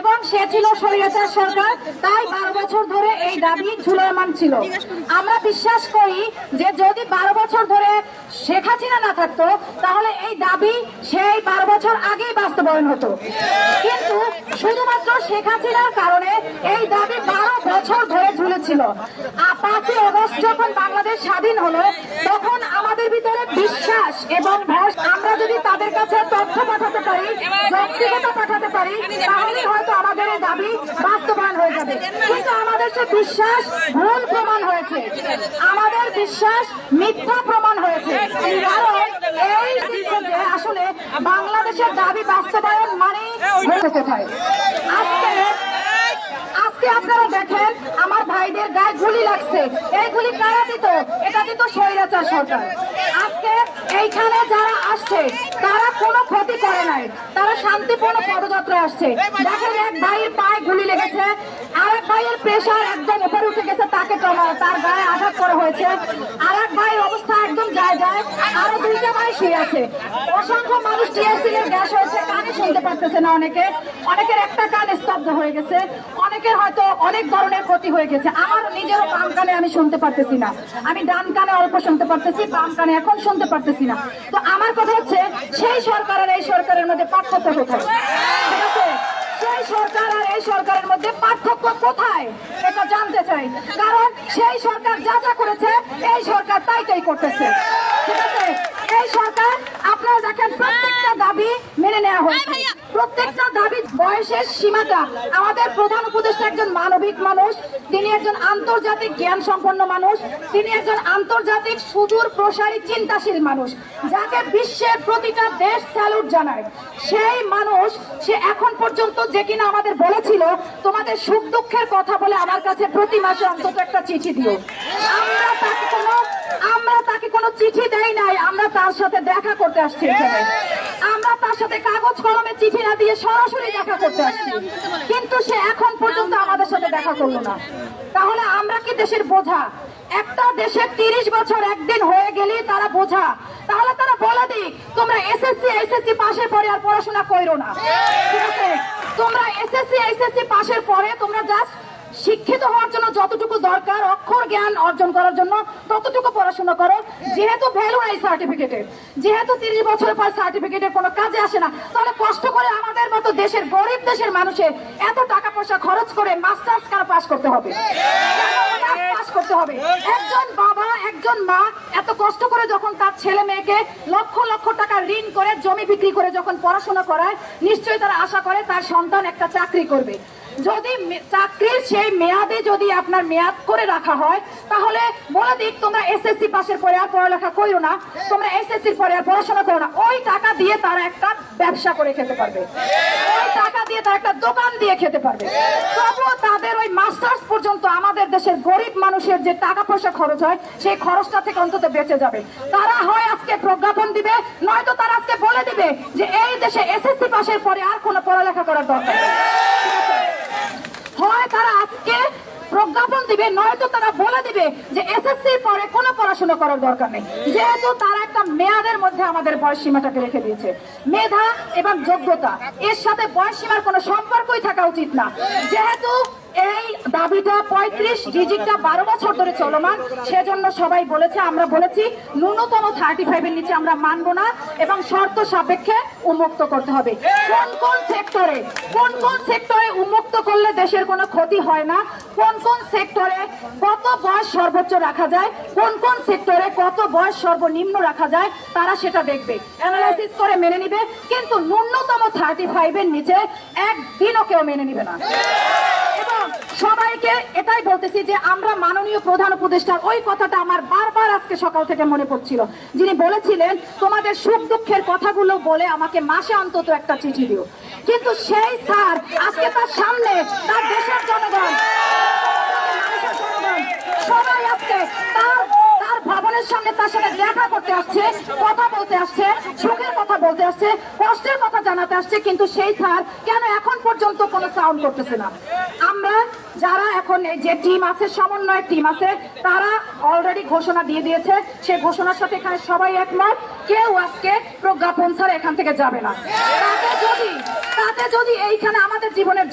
এবং সে ছিল স্বৈরাচার সরকার, তাই বারো বছর ধরে এই দাবি ঝুলমান ছিল। আমরা বিশ্বাস করি যে যদি বারো বছর ধরে শেখ হাসিনা না থাকতো, তাহলে এই দাবি সেই বারো বছর আগেই বাস্তবায়ন হতো। কিন্তু শুধুমাত্র শেখ হাসিনার কারণে এই দাবি বারো বছর ধরে ঝুলেছিল। পাঁচই অগস্ট যখন বাংলাদেশ স্বাধীন হলো, তখন আমাদের ভিতরে বিশ্বাস এবং আমরা যদি তাদের কাছে তথ্য পাঠাতে পারি ব্যক্তিগত পাঠাতে পারি তাহলে আমাদের এই দাবি বাস্তবায়ন হয়ে যাবে। কিন্তু আমাদের সে বিশ্বাস ভুল প্রমাণ হয়েছে। আমাদের বিশ্বাস মিথ্যা প্রমাণ হয়েছে। কারণ এই যে আসলে বাংলাদেশের দাবি বাস্তবায়ন মানেই কোথায় আজকে আজকে আপনারা দেখেন, আমার ভাইদের গায়ে গুলি লাগছে। এই গুলি কারা দিত? এটা দিত স্বৈরাচার সরকার। আজকে এইখানে যারা আসছে, তারা কোনো ক্ষতি করে নাই। তারা শান্তিপূর্ণ পদযাত্রায় আসছে। দেখেন, এক ভাইয়ের পায়ে গুলি লেগেছে, আরেক ভাইয়ের প্রেশার একদম উপরে উঠে গেছে, তাকে তার গায়ে আঘাত করা হয়েছে। আরেক ভাইয়ের অবস্থা একদম যায় যায়, আরও দুইটা ভাই শুয়ে আছে। অসংখ্য মানুষ টিএসসিলের গ্যাস হয়েছে, কানে শুনতে পারতেছে না অনেকে। অনেকের একটা কান স্তব্ধ হয়ে গেছে। অনেকের হয়তো অনেক ধরনের ক্ষতি হয়ে গেছে। আমার নিজেরও বাম কানে আমি শুনতে পারতেছি না। আমি ডান কানে অল্প শুনতে পারতেছি বাম কানে এখন শুনতে পারতেছি না। তো আমার কথা হচ্ছে সেই সরকার আর এই সরকারের মধ্যে পার্থক্য কোথায়? ঠিক আছে? সেই সরকার আর এই সরকারের মধ্যে পার্থক্য কোথায়? এটা জানতে চাই। কারণ সেই সরকার যা যা করেছে এই সরকার তাই তাই করতেছে। ঠিক আছে? এই সরকার আপনারা দেখেন প্রত্যেকটা দাবি মেনে নেওয়া হয়েছে। প্রত্যেকটা দাবি বয়সের সীমাটা। আমাদের প্রধান উপদেষ্টা একজন মানবিক মানুষ, তিনি একজন আন্তর্জাতিক জ্ঞান সম্পন্ন মানুষ, তিনি একজন আন্তর্জাতিক সুদূর প্রসারী চিন্তাশীল মানুষ, যাকে বিশ্বের প্রতিটা দেশ স্যালুট জানায়। সেই মানুষ, সে এখন পর্যন্ত যে কিনা আমাদের বলেছিল, তোমাদের সুখ দুঃখের কথা বলে আমার কাছে প্রতি মাসে অন্তত একটা চিঠি দিও। আমরা তাকে কোনো, আমরা তাকে কোনো চিঠি দেই নাই, আমরা তার সাথে দেখা করতে আসছি এখানে। আমরা সাথে কাগজ, কলমে চিঠি না দিয়ে সরাসরি দেখা করতে আসছি। কিন্তু সে এখন পর্যন্ত আমাদের সাথে দেখা করল না। তাহলে আমরা কি দেশের বোঝা? একটা দেশের তিরিশ বছর একদিন হয়ে গেলেই তারা বোঝা। তাহলে তারা বলে দিক, তোমরা এসএসসি এসএসসি পাশের পরে আর পড়াশোনা করো না। তোমরা এসএসসি এসএসসি পাশের পরে তোমরা জাস্ট শিক্ষিত হওয়ার জন্য যতটুকু দরকার, অক্ষর জ্ঞান অর্জন করার জন্য ততটুকু পড়াশোনা করো। যেহেতু ভ্যালু নাই সার্টিফিকেটের যেহেতু তিরিশ বছর পর সার্টিফিকেটের কোনো কাজে আসে না, তাহলে কষ্ট করে আমাদের মতো দেশের গরিব দেশের মানুষের এত টাকা পয়সা খরচ করে মাস্টার্স কেন পাস করতে হবে? পাস করতে হবে। একজন বাবা, একজন মা এত কষ্ট করে যখন তার ছেলে মেয়েকে লক্ষ লক্ষ টাকা ঋণ করে, জমি বিক্রি করে যখন পড়াশোনা করায়, নিশ্চয়ই তারা আশা করে তার সন্তান একটা চাকরি করবে। যদি চাকরির সেই মেয়াদে যদি আপনার মেয়াদ করে রাখা হয়, তাহলে বলে দিক, তোমরা এসএসসি পাশের পরে আর পড়ালেখা করো না, তোমরা এসএসসির পরে আর পড়াশোনা করো না। ওই টাকা দিয়ে তারা একটা ব্যবসা করে খেতে পারবে। ওই টাকা দিয়ে তারা একটা দোকান দিয়ে খেতে পারবে। তবুও তাদের ওই মাস্টার্স পর্যন্ত আমাদের দেশের গরিব মানুষের যে টাকা পয়সা খরচ হয়, সেই খরচটা থেকে অন্তত বেঁচে যাবে। তারা হয় আজকে প্রজ্ঞাপন দিবে, নয়তো তারা আজকে বলে দিবে যে, এই দেশে এসএসসি পাশের পরে আর কোনো পড়ালেখা করার দরকার। হয় তারা আজকে প্রজ্ঞাপন দিবে, নয়তো তারা বলে দিবে যে এসএসসি পরে কোনো পড়াশোনা করার দরকার নেই। যেহেতু তারা একটা মেয়াদের মধ্যে আমাদের বয়স সীমাটাকে রেখে দিয়েছে। মেধা এবং যোগ্যতা, এর সাথে বয়স সীমার কোনো সম্পর্কই থাকা উচিত না। যেহেতু এই দাবিটা পঁয়ত্রিশ ডিজিটটা বারো বছর ধরে চলমান। সেজন্য সবাই বলেছে, আমরা বলেছি, ন্যূনতম থার্টি ফাইভের নিচে আমরা মানবো না এবং শর্ত সাপেক্ষে উন্মুক্ত করতে হবে। কোন কোন সেক্টরে, কোন কোন সেক্টরে উন্মুক্ত করলে দেশের কোনো ক্ষতি হয় না? কোন কোন সেক্টরে কত বয়স সর্বোচ্চ রাখা যায়? কোন কোন সেক্টরে কত বয়স সর্বনিম্ন রাখা যায়? তারা সেটা দেখবে অ্যানালাইসিস করে মেনে নিবে। কিন্তু ন্যূনতম থার্টি ফাইভের নিচে একদিনও কেউ মেনে নিবে না। সবাইকে এটাই বলতেছি যে আমরা মাননীয় প্রধান উপদেষ্টার ওই কথাটা আমার বারবার আজকে সকাল থেকে মনে পড়ছিল। যিনি বলেছিলেন, তোমাদের সুখ দুঃখের কথাগুলো বলে আমাকে মাসে অন্তত একটা চিঠি দিও। কিন্তু সেই স্যার আজকে তার সামনে, তার দেশের জনগণ, সবাই আজকে তার তার ভবনের সামনে তার সাথে দেখা করতে আসছে, কথা বলতে আসছে, সুখের কথা বলতে আসছে, কষ্টের কথা জানাতে আসছে, কিন্তু সেই স্যার কেন এখন পর্যন্ত কোনো সাউন্ড করতেছে না? আমরা যারা এখন যে টিম আছে সমন্বয় টিম আছে, তারা অলরেডি ঘোষণা দিয়ে দিয়েছে। সে ঘোষণার সাথে এখানে সবাই একমত। কেউ আজকে প্রজ্ঞাপন ছাড়া এখান থেকে যাবে না। তাতে যদি তাতে যদি এইখানে আমাদের জীবনের